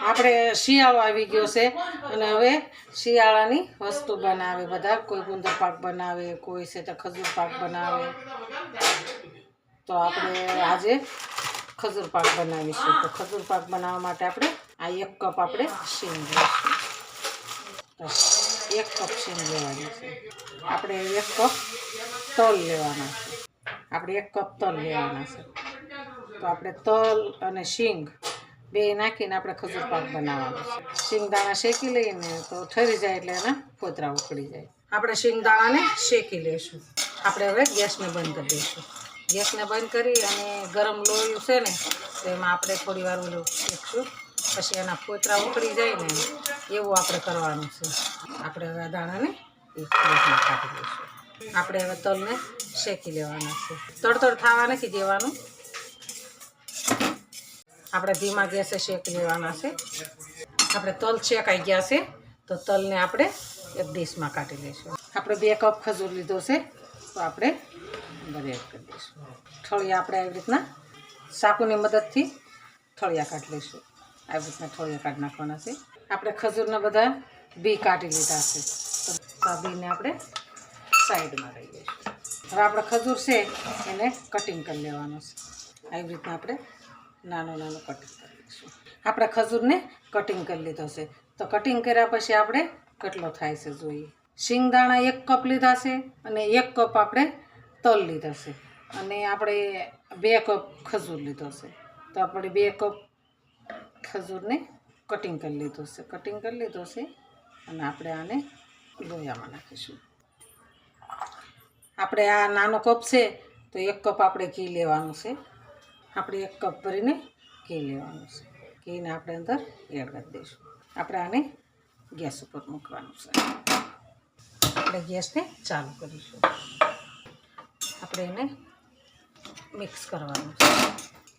આપણે શિયાળો આવી ગયો છે અને હવે શિયાળાની વસ્તુ બનાવે, બધા કોઈ ગુંદર પાક બનાવે, કોઈ છે તો ખજૂર પાક બનાવે. તો આપણે આજે ખજૂર પાક બનાવીશું. તો ખજૂર પાક બનાવવા માટે આપણે આ એક કપ આપણે શીંગ લઈશું તો એક કપ શીંગ લેવાની છે. આપણે એક કપ તલ લેવાના છે. આપણે એક કપ તલ લેવાના છે. તો આપણે તલ અને શીંગ બે નાખીને આપણે ખજૂર પાક બનાવવાનો શિંગદાણા શેકી લઈને તો ઠરી જાય એટલે એના ફોતરા ઉકળી જાય. આપણે શિંગદાણાને શેકી લઈશું. આપણે હવે ગેસને બંધ કરી દઈશું. ગેસને બંધ કરી અને ગરમ લોયું છે ને, તો એમાં આપણે થોડી વાર ઓલું શેકશું. પછી એના ફોતરા ઉકળી જાય ને, એવું આપણે કરવાનું છે. આપણે હવે દાણાને એક લઈશું. આપણે હવે તલને શેકી લેવાના છે. તડતડ થવા નથી દેવાનું? આપણે ધીમા ગેસે શેક લેવાના છે. આપણે તલ શેકાઈ ગયા છે, તો તલને આપણે એક ડીશમાં કાઢી લઈશું. આપણે બે કપ ખજૂર લીધો છે, તો આપણે એડ કરી દઈશું. ઠળિયા આપણે આવી રીતના સાકુની મદદથી ઠળિયા કાઢી લઈશું. આવી રીતના ઠળિયા કાઢી નાખવાના છે. આપણે ખજૂરના બધા બી કાઢી લીધા છે. તો આ બીને આપણે સાઈડમાં રહી દઈશું હવે આપણે ખજૂર છે, એને કટિંગ કરી લેવાનું છે. આવી રીતના આપણે નાનું નાનું કટિંગ કરી લઈશું. આપણે ખજૂરને કટિંગ કરી લીધો છે. તો કટિંગ કર્યા પછી આપણે કેટલો થાય છે જોઈએ. શિંગદાણા એક કપ લીધા છે અને એક કપ આપણે તલ લીધા છે. અને આપણે બે કપ ખજૂર લીધો છે. તો આપણે બે કપ ખજૂરને કટિંગ કરી લીધો છે. કટિંગ કરી લીધો છે અને આપણે આને લોયામાં નાખીશું. આપણે આ નાનો કપ છે તો એક કપ આપણે ઘી લેવાનું છે. આપણે એક કપ ભરીને ઘી લેવાનું છે. ઘીને આપણે અંદર એડ કરી દઈશું. આપણે આને ગેસ ઉપર મૂકવાનું છે. આપણે ગેસને ચાલુ કરીશું. આપણે એને મિક્સ કરવાનું છે.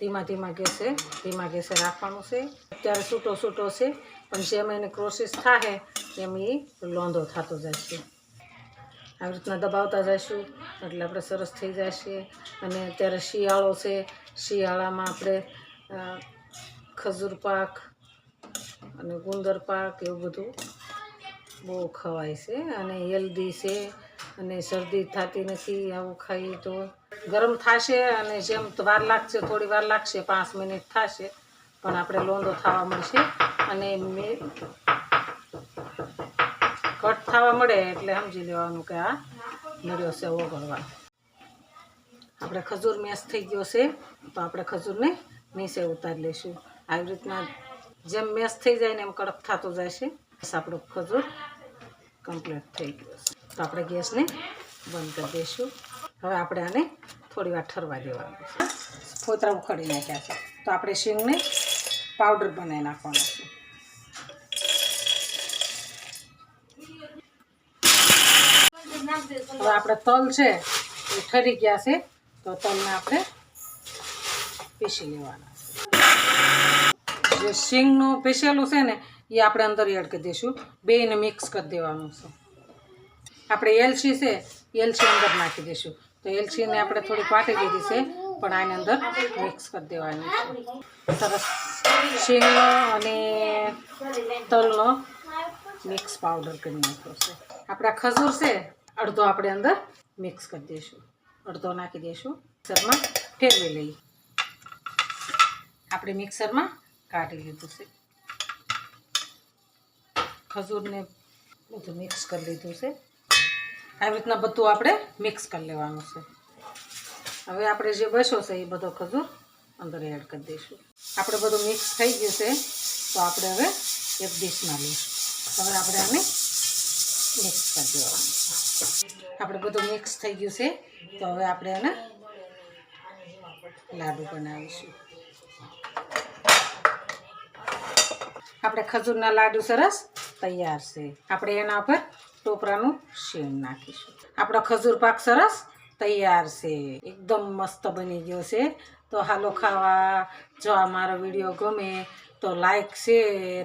ધીમા ધીમા ગેસે ધીમા ગેસે રાખવાનું છે. અત્યારે છૂટો છૂટો છે, પણ જેમ એને ક્રોસિસ થાય એમ એ લોંધો થતો જશે આવી રીતના દબાવતા જઈશું એટલે આપણે સરસ થઈ જશે. અને અત્યારે શિયાળો છે, શિયાળામાં આપણે ખજૂર પાક અને ગુંદર પાક એવું બધું બહુ ખવાય છે. અને હેલ્ધી છે અને શરદી થતી નથી આવું ખાઈએ તો. ગરમ થશે અને જેમ વાર લાગશે, થોડી વાર લાગશે, પાંચ મિનિટ થશે, પણ આપણે લોંદો થવા મળશે. અને મે કટ થવા મળે એટલે સમજી લેવાનું કે આ નડ્યો છે ઓગળવા. આપણે ખજૂર મેસ થઈ ગયો છે, તો આપણે ખજૂરને નીચે ઉતારી લઈશું. આવી રીતના જેમ મેસ થઈ જાય ને એમ કડક થતો જાય છે આપણો ખજૂર કમ્પ્લીટ થઈ ગયો છે. તો આપણે ગેસને બંધ કરી દઈશું. હવે આપણે આને થોડી વાર ઠરવા દેવાનું ફોતરા ઉખડી નાખ્યા છે. તો આપણે શીંગને પાવડર બનાવી નાખવાનો છે. હવે આપણે તલ છે એ ઠરી ગયા છે, તો તલને આપણે પીસી લેવાના જે શીંગનું પીસેલું છે ને, એ આપણે અંદર એડ દઈશું. બેને મિક્સ કરી દેવાનું છે. આપણે એલચી છે, એલચી અંદર નાખી દઈશું. તો એલચીને આપણે થોડી પાટી દીધી છે, પણ આની અંદર મિક્સ કરી દેવાની છે. સરસ શીંગનો અને તલનો મિક્સ પાવડર કરી નાખ્યો છે. આપણા ખજૂર છે અડધો આપણે અંદર મિક્સ કરી દઈશું. અડધો નાખી દઈશું. મિક્સરમાં ફેરવી લઈએ. આપણે મિક્સરમાં કાઢી લીધું છે. ખજૂરને બધું મિક્સ કરી લીધું છે. આવી રીતના બધું આપણે મિક્સ કરી લેવાનું છે. હવે આપણે જે બસો છે એ બધો ખજૂર અંદર એડ કરી દઈશું. આપણે બધું મિક્સ થઈ ગયું છે, તો આપણે હવે એક ડીશમાં લઈશું. હવે આપણે આને મિક્સ કરી દેવાનું આપણે બધું મિક્સ થઈ ગયું છે, તો હવે આપણે એને લાડુ બનાવીશું. આપણે ખજૂરના લાડુ સરસ તૈયાર છે. આપણે એના પર ટોપરાનું શેણ નાખીશું. આપણો ખજૂર પાક સરસ તૈયાર છે. એકદમ મસ્ત બની ગયો છે. તો હાલો ખાવા. જો આ મારો વીડિયો ગમે તો લાઈક શેર